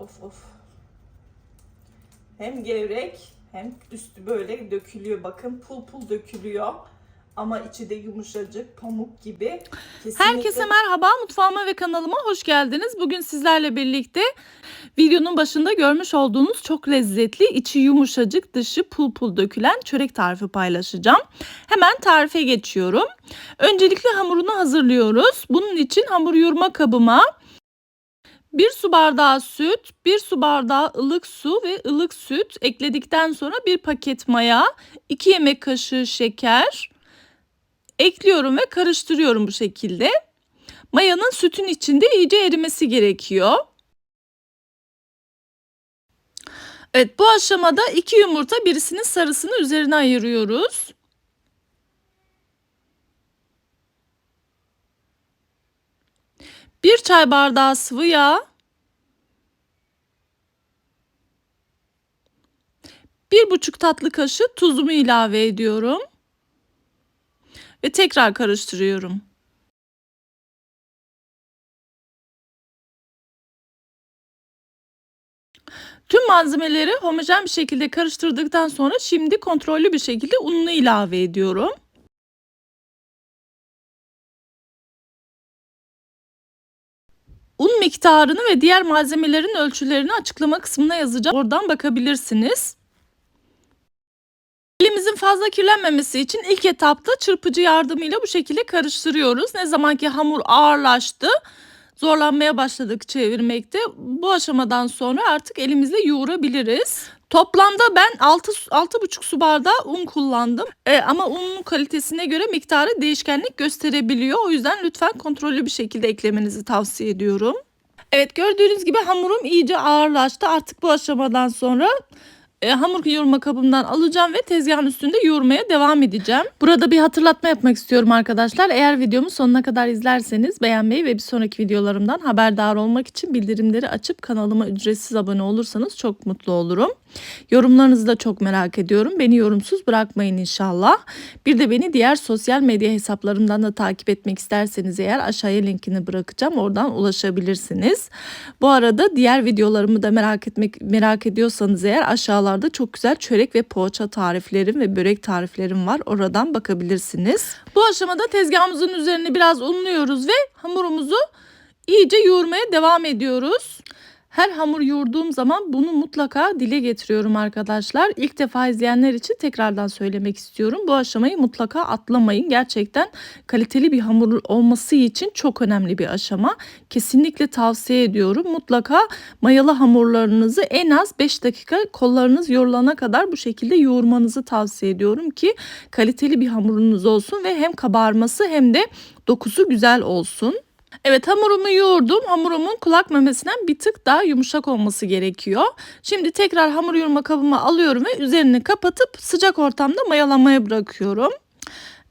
Of of. Hem gevrek hem üstü böyle dökülüyor. Bakın pul pul dökülüyor. Ama içi de yumuşacık, pamuk gibi. Kesinlikle Herkese merhaba, mutfağıma ve kanalıma hoş geldiniz. Bugün sizlerle birlikte videonun başında görmüş olduğunuz çok lezzetli, içi yumuşacık, dışı pul pul dökülen çörek tarifi paylaşacağım. Hemen tarife geçiyorum. Öncelikle hamurunu hazırlıyoruz. Bunun için hamur yoğurma kabıma 1 su bardağı süt, 1 su bardağı ılık su ve ılık süt ekledikten sonra 1 paket maya, 2 yemek kaşığı şeker, ekliyorum ve karıştırıyorum bu şekilde. Mayanın sütün içinde iyice erimesi gerekiyor. Evet bu aşamada iki yumurta birisinin sarısını üzerine ayırıyoruz. Bir çay bardağı sıvı yağ. Bir buçuk tatlı kaşığı tuzumu ilave ediyorum ve tekrar karıştırıyorum. Tüm malzemeleri homojen bir şekilde karıştırdıktan sonra şimdi kontrollü bir şekilde ununu ilave ediyorum. Un miktarını ve diğer malzemelerin ölçülerini açıklama kısmına yazacağım. Oradan bakabilirsiniz. Elimizin fazla kirlenmemesi için ilk etapta çırpıcı yardımıyla bu şekilde karıştırıyoruz. Ne zaman ki hamur ağırlaştı, zorlanmaya başladık çevirmekte. Bu aşamadan sonra artık elimizle yoğurabiliriz. Toplamda ben 6 6,5 su bardağı un kullandım. Ee, ama unun kalitesine göre miktarı değişkenlik gösterebiliyor. O yüzden lütfen kontrollü bir şekilde eklemenizi tavsiye ediyorum. Evet gördüğünüz gibi hamurum iyice ağırlaştı. Artık bu aşamadan sonra e, hamur yoğurma kabımdan alacağım ve tezgahın üstünde yoğurmaya devam edeceğim. Burada bir hatırlatma yapmak istiyorum arkadaşlar. Eğer videomu sonuna kadar izlerseniz beğenmeyi ve bir sonraki videolarımdan haberdar olmak için bildirimleri açıp kanalıma ücretsiz abone olursanız çok mutlu olurum. Yorumlarınızı da çok merak ediyorum. Beni yorumsuz bırakmayın inşallah. Bir de beni diğer sosyal medya hesaplarımdan da takip etmek isterseniz eğer aşağıya linkini bırakacağım. Oradan ulaşabilirsiniz. Bu arada diğer videolarımı da merak etmek merak ediyorsanız eğer aşağılarda çok güzel çörek ve poğaça tariflerim ve börek tariflerim var. Oradan bakabilirsiniz. Bu aşamada tezgahımızın üzerine biraz unluyoruz ve hamurumuzu iyice yoğurmaya devam ediyoruz. Her hamur yoğurduğum zaman bunu mutlaka dile getiriyorum arkadaşlar. İlk defa izleyenler için tekrardan söylemek istiyorum. Bu aşamayı mutlaka atlamayın. Gerçekten kaliteli bir hamur olması için çok önemli bir aşama. Kesinlikle tavsiye ediyorum. Mutlaka mayalı hamurlarınızı en az 5 dakika kollarınız yoğrulana kadar bu şekilde yoğurmanızı tavsiye ediyorum ki kaliteli bir hamurunuz olsun ve hem kabarması hem de dokusu güzel olsun. Evet hamurumu yoğurdum. Hamurumun kulak memesinden bir tık daha yumuşak olması gerekiyor. Şimdi tekrar hamur yoğurma kabıma alıyorum ve üzerini kapatıp sıcak ortamda mayalanmaya bırakıyorum.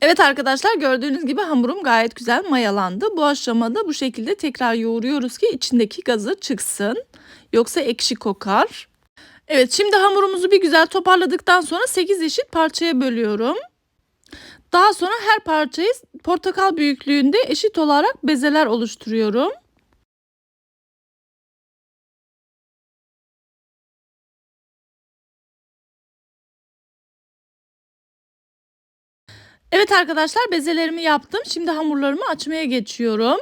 Evet arkadaşlar gördüğünüz gibi hamurum gayet güzel mayalandı. Bu aşamada bu şekilde tekrar yoğuruyoruz ki içindeki gazı çıksın. Yoksa ekşi kokar. Evet şimdi hamurumuzu bir güzel toparladıktan sonra 8 eşit parçaya bölüyorum. Daha sonra her parçayı portakal büyüklüğünde eşit olarak bezeler oluşturuyorum. Evet arkadaşlar bezelerimi yaptım. Şimdi hamurlarımı açmaya geçiyorum.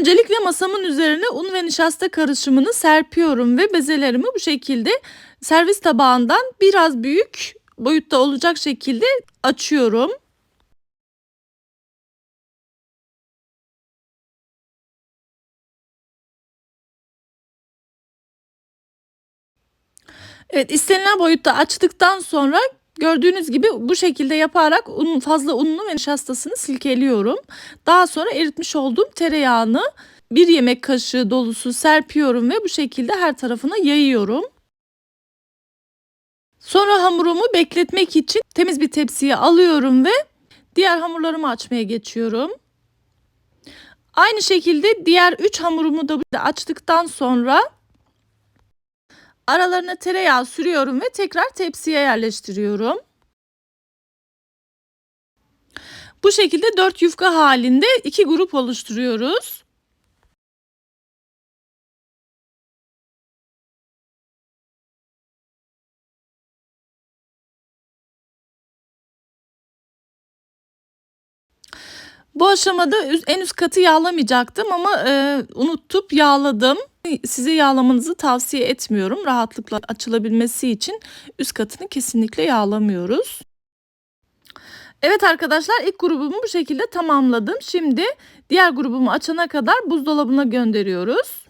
Öncelikle masamın üzerine un ve nişasta karışımını serpiyorum ve bezelerimi bu şekilde servis tabağından biraz büyük boyutta olacak şekilde açıyorum. Evet istenilen boyutta açtıktan sonra gördüğünüz gibi bu şekilde yaparak un, fazla ununu ve nişastasını silkeliyorum. Daha sonra eritmiş olduğum tereyağını bir yemek kaşığı dolusu serpiyorum ve bu şekilde her tarafına yayıyorum. Sonra hamurumu bekletmek için temiz bir tepsiye alıyorum ve diğer hamurlarımı açmaya geçiyorum. Aynı şekilde diğer 3 hamurumu da açtıktan sonra Aralarına tereyağı sürüyorum ve tekrar tepsiye yerleştiriyorum. Bu şekilde 4 yufka halinde iki grup oluşturuyoruz. Bu aşamada en üst katı yağlamayacaktım ama e, unuttup yağladım. Size yağlamanızı tavsiye etmiyorum. Rahatlıkla açılabilmesi için üst katını kesinlikle yağlamıyoruz. Evet arkadaşlar ilk grubumu bu şekilde tamamladım. Şimdi diğer grubumu açana kadar buzdolabına gönderiyoruz.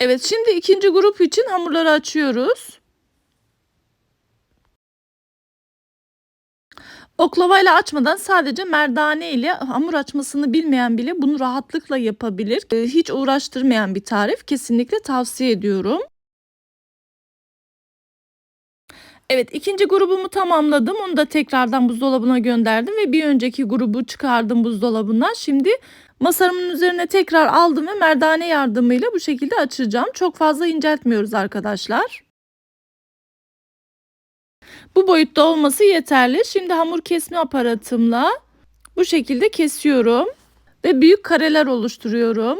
Evet şimdi ikinci grup için hamurları açıyoruz. Oklavayla açmadan sadece merdane ile hamur açmasını bilmeyen bile bunu rahatlıkla yapabilir. Ee, Hiç uğraştırmayan bir tarif. Kesinlikle tavsiye ediyorum. Evet ikinci grubumu tamamladım. Onu da tekrardan buzdolabına gönderdim ve bir önceki grubu çıkardım buzdolabından. Şimdi masamın üzerine tekrar aldım ve merdane yardımıyla bu şekilde açacağım. Çok fazla inceltmiyoruz arkadaşlar. Bu boyutta olması yeterli. Şimdi hamur kesme aparatımla bu şekilde kesiyorum ve büyük kareler oluşturuyorum.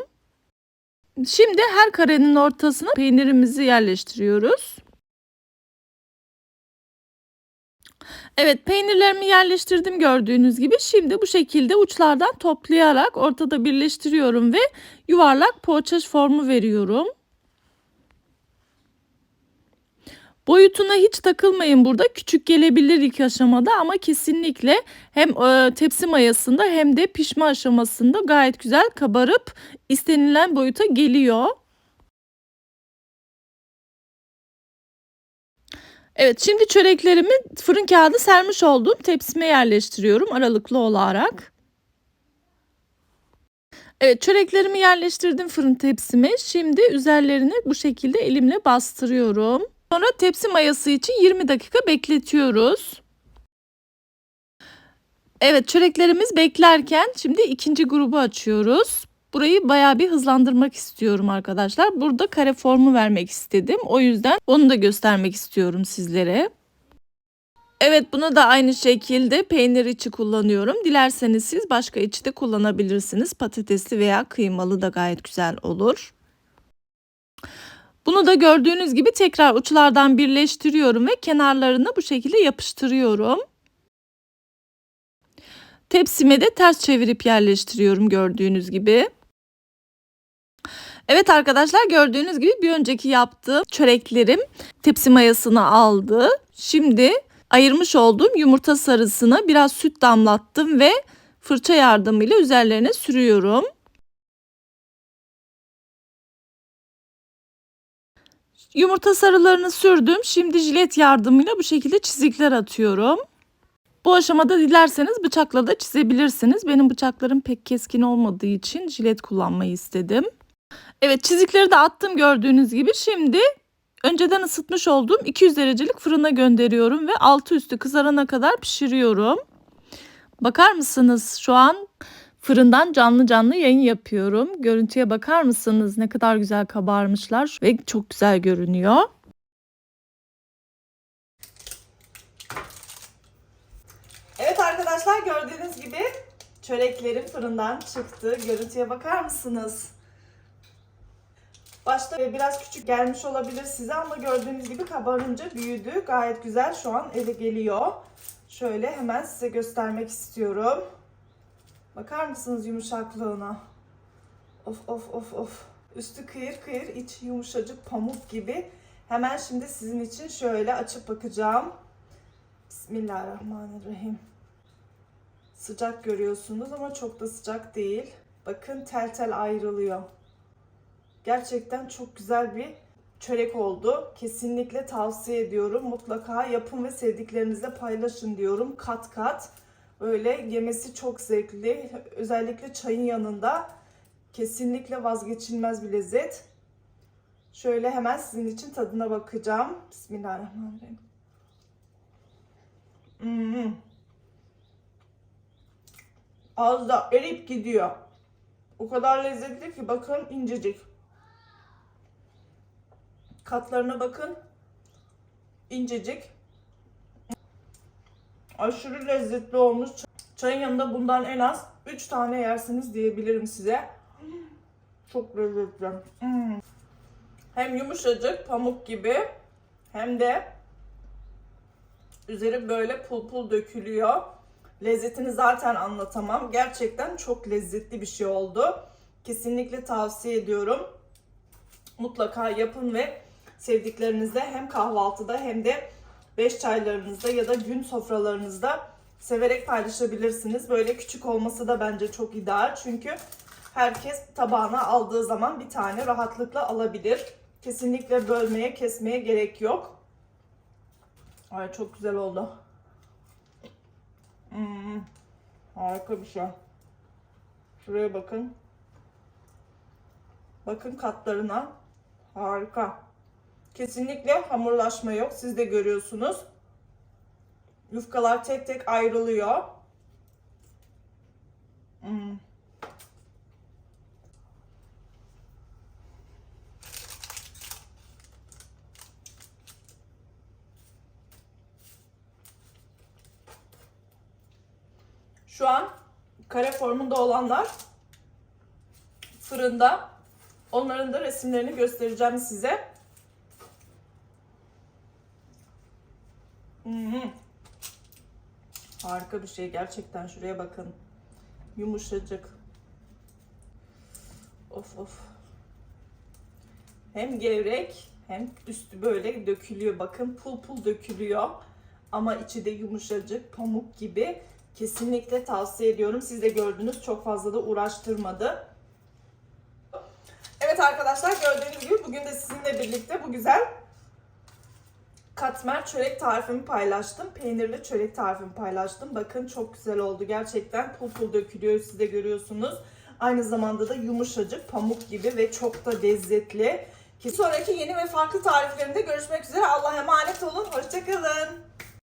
Şimdi her karenin ortasına peynirimizi yerleştiriyoruz. Evet peynirlerimi yerleştirdim gördüğünüz gibi. Şimdi bu şekilde uçlardan toplayarak ortada birleştiriyorum ve yuvarlak poğaça formu veriyorum. Boyutuna hiç takılmayın burada. Küçük gelebilir ilk aşamada ama kesinlikle hem e, tepsi mayasında hem de pişme aşamasında gayet güzel kabarıp istenilen boyuta geliyor. Evet şimdi çöreklerimi fırın kağıdı sermiş olduğum tepsime yerleştiriyorum aralıklı olarak. Evet çöreklerimi yerleştirdim fırın tepsime. Şimdi üzerlerine bu şekilde elimle bastırıyorum. Sonra tepsi mayası için 20 dakika bekletiyoruz. Evet çöreklerimiz beklerken şimdi ikinci grubu açıyoruz. Burayı bayağı bir hızlandırmak istiyorum arkadaşlar. Burada kare formu vermek istedim. O yüzden onu da göstermek istiyorum sizlere. Evet bunu da aynı şekilde peynir içi kullanıyorum. Dilerseniz siz başka içi de kullanabilirsiniz. Patatesli veya kıymalı da gayet güzel olur. Bunu da gördüğünüz gibi tekrar uçlardan birleştiriyorum ve kenarlarını bu şekilde yapıştırıyorum. Tepsime de ters çevirip yerleştiriyorum gördüğünüz gibi. Evet arkadaşlar gördüğünüz gibi bir önceki yaptığım çöreklerim tepsi mayasını aldı. Şimdi ayırmış olduğum yumurta sarısına biraz süt damlattım ve fırça yardımıyla üzerlerine sürüyorum. Yumurta sarılarını sürdüm. Şimdi jilet yardımıyla bu şekilde çizikler atıyorum. Bu aşamada dilerseniz bıçakla da çizebilirsiniz. Benim bıçaklarım pek keskin olmadığı için jilet kullanmayı istedim. Evet çizikleri de attım gördüğünüz gibi. Şimdi önceden ısıtmış olduğum 200 derecelik fırına gönderiyorum ve altı üstü kızarana kadar pişiriyorum. Bakar mısınız şu an fırından canlı canlı yayın yapıyorum. Görüntüye bakar mısınız ne kadar güzel kabarmışlar ve çok güzel görünüyor. Evet arkadaşlar gördüğünüz gibi çöreklerim fırından çıktı. Görüntüye bakar mısınız? Başta biraz küçük gelmiş olabilir size ama gördüğünüz gibi kabarınca büyüdü. Gayet güzel şu an eve geliyor. Şöyle hemen size göstermek istiyorum. Bakar mısınız yumuşaklığına? Of of of of. Üstü kıyır kıyır, iç yumuşacık pamuk gibi. Hemen şimdi sizin için şöyle açıp bakacağım. Bismillahirrahmanirrahim. Sıcak görüyorsunuz ama çok da sıcak değil. Bakın tel tel ayrılıyor. Gerçekten çok güzel bir çörek oldu. Kesinlikle tavsiye ediyorum. Mutlaka yapın ve sevdiklerinizle paylaşın diyorum. Kat kat. Böyle yemesi çok zevkli. Özellikle çayın yanında kesinlikle vazgeçilmez bir lezzet. Şöyle hemen sizin için tadına bakacağım. Bismillahirrahmanirrahim. Hmm. Ağızda erip gidiyor. O kadar lezzetli ki bakın incecik. Katlarına bakın. İncecik. Aşırı lezzetli olmuş. Çayın yanında bundan en az 3 tane yersiniz diyebilirim size. Çok lezzetli. Hmm. Hem yumuşacık pamuk gibi hem de Üzeri böyle pul pul dökülüyor. Lezzetini zaten anlatamam. Gerçekten çok lezzetli bir şey oldu. Kesinlikle tavsiye ediyorum. Mutlaka yapın ve sevdiklerinizle hem kahvaltıda hem de beş çaylarınızda ya da gün sofralarınızda severek paylaşabilirsiniz. Böyle küçük olması da bence çok ideal. Çünkü herkes tabağına aldığı zaman bir tane rahatlıkla alabilir. Kesinlikle bölmeye, kesmeye gerek yok. Ay çok güzel oldu. Hmm, harika bir şey. Şuraya bakın. Bakın katlarına. Harika. Kesinlikle hamurlaşma yok. Siz de görüyorsunuz. Yufkalar tek tek ayrılıyor. Hmm. Şu an kare formunda olanlar fırında. Onların da resimlerini göstereceğim size. Hmm. Harika bir şey gerçekten şuraya bakın. Yumuşacık. Of of. Hem gevrek hem üstü böyle dökülüyor. Bakın pul pul dökülüyor. Ama içi de yumuşacık, pamuk gibi. Kesinlikle tavsiye ediyorum. Siz de gördünüz çok fazla da uğraştırmadı. Evet arkadaşlar gördüğünüz gibi bugün de sizinle birlikte bu güzel katmer çörek tarifimi paylaştım. Peynirli çörek tarifimi paylaştım. Bakın çok güzel oldu. Gerçekten pul pul dökülüyor. Siz de görüyorsunuz. Aynı zamanda da yumuşacık, pamuk gibi ve çok da lezzetli. Ki sonraki yeni ve farklı tariflerimde görüşmek üzere. Allah'a emanet olun. Hoşçakalın.